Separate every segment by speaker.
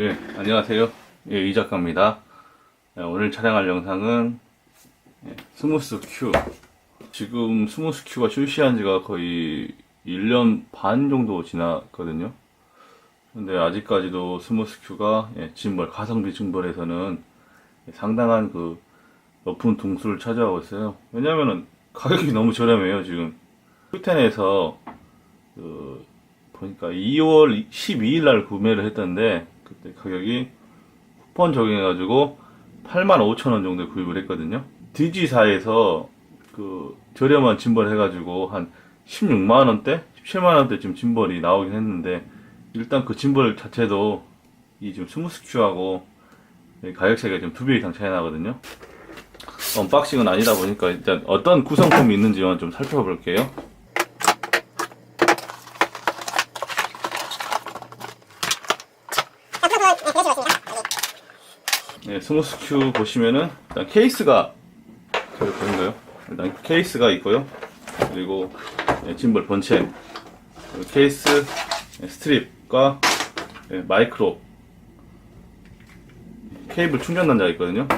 Speaker 1: 예, 안녕하세요. 예, 이 작가입니다. 예, 오늘 촬영할 영상은 예, 스무스 큐. 지금 스무스 큐가 출시한 지가 거의 1년 반 정도 지났거든요. 근데 아직까지도 스무스 큐가 예, 짐벌, 가성비 짐벌에서는 상당한 그 높은 등수를 차지하고 있어요. 왜냐면은 가격이 너무 저렴해요, 지금. 큐텐에서 그 보니까 2월 12일 날 구매를 했던데 그때 가격이 쿠폰 적용해가지고 85,000원 정도에 구입을 했거든요. 디지사에서 그 저렴한 짐벌 해가지고 한 16만원대? 17만원대 지금 짐벌이 나오긴 했는데 일단 그 짐벌 자체도 이 지금 스무스큐하고 가격 차이가 지금 두배 이상 차이 나거든요. 언박싱은 아니다 보니까 일단 어떤 구성품이 있는지만 좀 살펴볼게요. 스무스큐 보시면은 일단 케이스가 저기 보인가요? 일단 케이스가 있고요. 그리고 네, 짐벌 그리고 케이스, 네, 스트립과 네, 마이크로 케이블 충전 단자가 있거든요.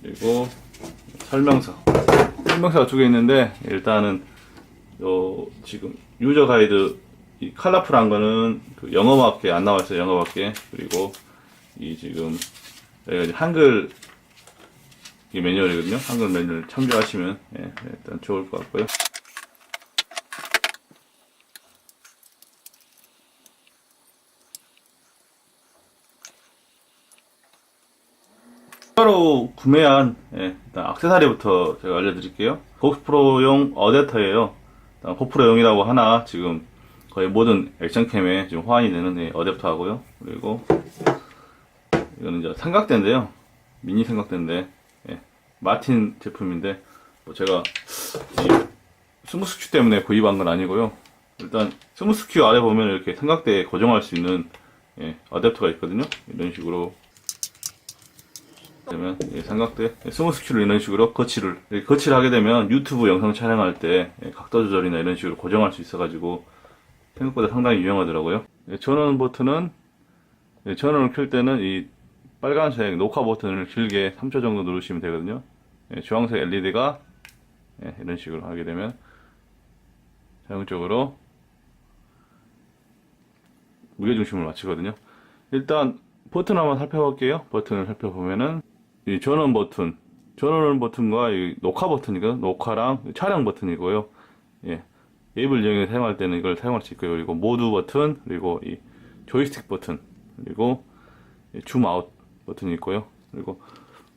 Speaker 1: 그리고 설명서. 설명서가 두 개 있는데 일단은 요 지금 유저 가이드 이 컬러풀한 거는 그 영어밖에 안 나와 있어요. 영어밖에. 그리고 이 지금 여기가 이제 한글 이 매뉴얼이거든요. 한글 매뉴얼 참조하시면 예, 일단 좋을 것 같고요. 추가로 구매한 예, 일단 액세서리부터 제가 알려드릴게요. 고프로용 어댑터예요. 고프로용이라고 하나 지금 거의 모든 액션캠에 지금 호환이 되는 예, 어댑터 하고요. 그리고 이거는 이제 삼각대인데요. 미니 삼각대인데 예, 마틴 제품인데 뭐 제가 이 스무스큐 때문에 구입한 건 아니고요. 일단 스무스큐 아래 보면 이렇게 삼각대에 고정할 수 있는 예, 어댑터가 있거든요. 이런 식으로 되면 예, 삼각대 예, 스무스큐를 이런 식으로 거치를 예, 거치를 하게 되면 유튜브 영상 촬영할 때 예, 각도 조절이나 이런 식으로 고정할 수 있어가지고 생각보다 상당히 유용하더라고요. 예, 전원 버튼은 예, 전원을 켤 때는 이 빨간색 녹화 버튼을 길게 3초 정도 누르시면 되거든요. 예, 주황색 LED가 이런 식으로 하게 되면 자동적으로 무게중심을 맞추거든요. 일단 버튼 한번 살펴볼게요. 버튼을 살펴보면은 이 전원 버튼, 전원 버튼과 이 녹화 버튼이거든요. 녹화랑 촬영 버튼이고요. 예. 앱을 이용해 사용할 때는 이걸 사용할 수 있고요. 그리고 모두 버튼, 그리고 이 조이스틱 버튼, 그리고 줌 아웃 버튼이 있고요. 그리고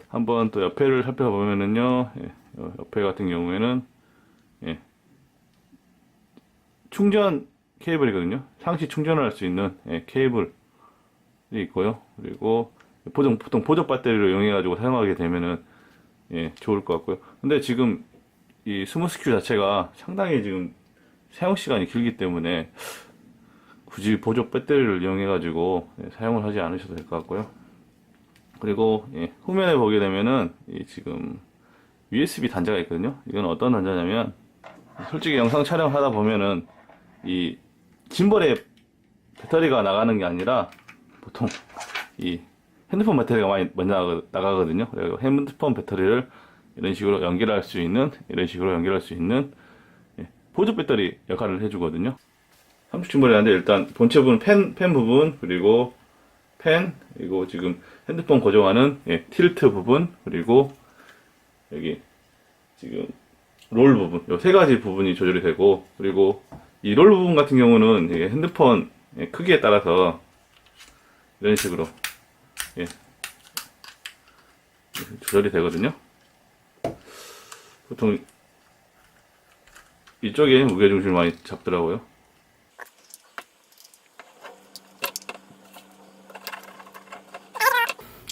Speaker 1: 한번 또 옆에를 살펴보면은요, 예, 옆에 같은 경우에는 예, 충전 케이블이거든요. 상시 충전을 할 수 있는 예, 케이블이 있고요. 그리고 보통, 보통 보조 배터리를 이용해 가지고 사용하게 되면은 예, 좋을 것 같고요. 근데 지금 이 스무스큐 자체가 상당히 지금 사용 시간이 길기 때문에 굳이 보조 배터리를 이용해 가지고 예, 사용을 하지 않으셔도 될 것 같고요. 그리고 예, 후면에 보게 되면은 이 지금 USB 단자가 있거든요. 이건 어떤 단자냐면 솔직히 영상 촬영하다 보면은 이 짐벌에 배터리가 나가는 게 아니라 보통 이 핸드폰 배터리가 많이 먼저 나가- 나가거든요. 그리고 핸드폰 배터리를 이런 식으로 연결할 수 있는 이런 식으로 연결할 수 있는 예, 보조 배터리 역할을 해주거든요. 30 짐벌이라는데 일단 본체 부분 펜, 펜 부분 그리고 펜 그리고 지금 핸드폰 고정하는 예, 틸트 부분 그리고 여기 지금 롤 부분 요세 가지 부분이 조절이 되고 그리고 이 롤 부분 같은 경우는 이게 핸드폰 예, 크기에 따라서 이런 식으로 예, 조절이 되거든요. 보통 이쪽에 무게 중심을 많이 잡더라고요.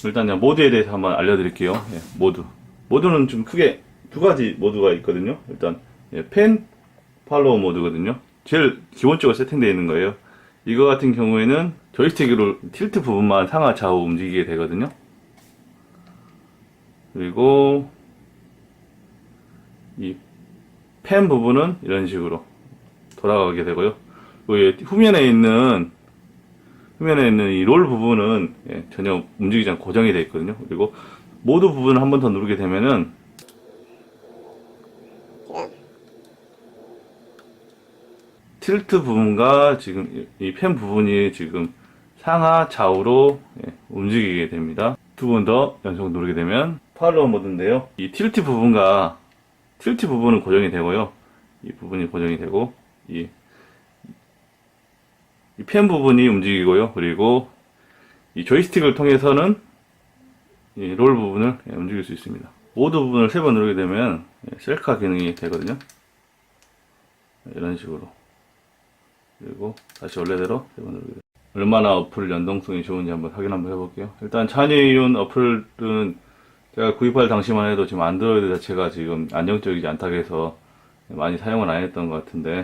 Speaker 1: 일단 모드에 대해서 한번 알려드릴게요. 예, 모드. 모드는 좀 크게 두 가지 모드가 있거든요. 일단 예, 펜 팔로우 모드거든요. 제일 기본적으로 세팅되어 있는 거예요. 이거 같은 경우에는 조이스틱으로 틸트 부분만 상하 좌우 움직이게 되거든요. 그리고 이 펜 부분은 이런 식으로 돌아가게 되고요. 그 후면에 있는 화면에 있는 이 롤 부분은 예, 전혀 움직이지 않고 고정이 되어 있거든요. 그리고 모드 부분을 한 번 더 누르게 되면은 틸트 부분과 지금 이 펜 부분이 지금 상하 좌우로 예, 움직이게 됩니다. 두 번 더 연속 누르게 되면 팔로우 모드인데요. 이 틸트 부분과 틸트 부분은 고정이 되고요. 이 부분이 고정이 되고 이 이 펜 부분이 움직이고요. 그리고 이 조이스틱을 통해서는 이 롤 부분을 예, 움직일 수 있습니다. 모드 부분을 세 번 누르게 되면 예, 셀카 기능이 되거든요. 이런 식으로. 그리고 다시 원래대로 세 번 누르게 됩니다. 얼마나 어플 연동성이 좋은지 한번 확인 한번 해볼게요. 일단 차니윤 어플은 제가 구입할 당시만 해도 지금 안드로이드 자체가 지금 안정적이지 않다고 해서 많이 사용을 안 했던 것 같은데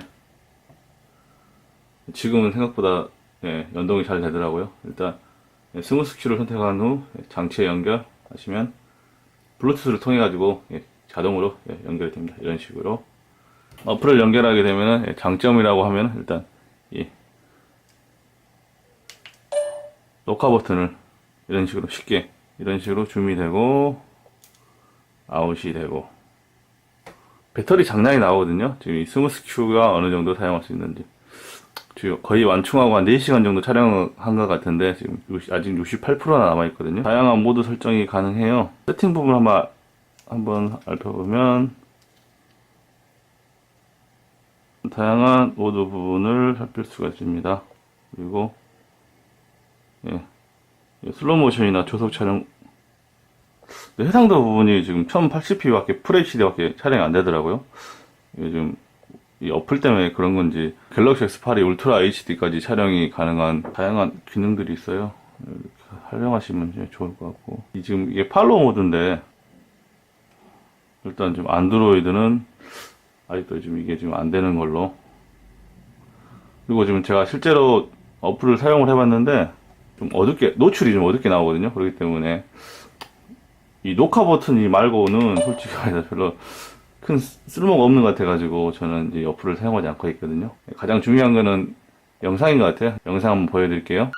Speaker 1: 지금은 생각보다 예, 연동이 잘 되더라고요. 일단 예, 스무스 큐를 선택한 후 예, 장치에 연결하시면 블루투스를 통해 가지고 예, 자동으로 예, 연결이 됩니다. 이런 식으로 어플을 연결하게 되면은 예, 장점이라고 하면 일단 이 녹화 버튼을 이런 식으로 쉽게 이런 식으로 줌이 되고 아웃이 되고 배터리 장난이 나오거든요. 지금 이 스무스 큐가 어느 정도 사용할 수 있는지 거의 완충하고 한 4시간 정도 촬영한 것 같은데 지금 60 아직 68%나 남아있거든요. 다양한 모드 설정이 가능해요. 세팅 부분 한번 한번 살펴보면 다양한 모드 부분을 살필 수가 있습니다. 그리고 예, 예, 슬로우 모션이나 조속 촬영 해상도 부분이 지금 1080p밖에 풀 HD밖에 촬영이 안 되더라고요. 요즘 이 어플 때문에 그런 건지 갤럭시 S8이 울트라 HD까지 촬영이 가능한 다양한 기능들이 있어요. 이렇게 활용하시면 좋을 것 같고 이 지금 이게 팔로우 모드인데 일단 지금 안드로이드는 아직도 지금 이게 지금 안 되는 걸로 그리고 지금 제가 실제로 어플을 사용을 해봤는데 좀 어둡게 노출이 좀 어둡게 나오거든요. 그렇기 때문에 이 녹화 버튼이 말고는 솔직히 말해서 별로 큰 쓸모가 없는 것 같아가지고 저는 이 어플을 사용하지 않고 있거든요. 가장 중요한 거는 영상인 것 같아요. 영상 한번 보여드릴게요.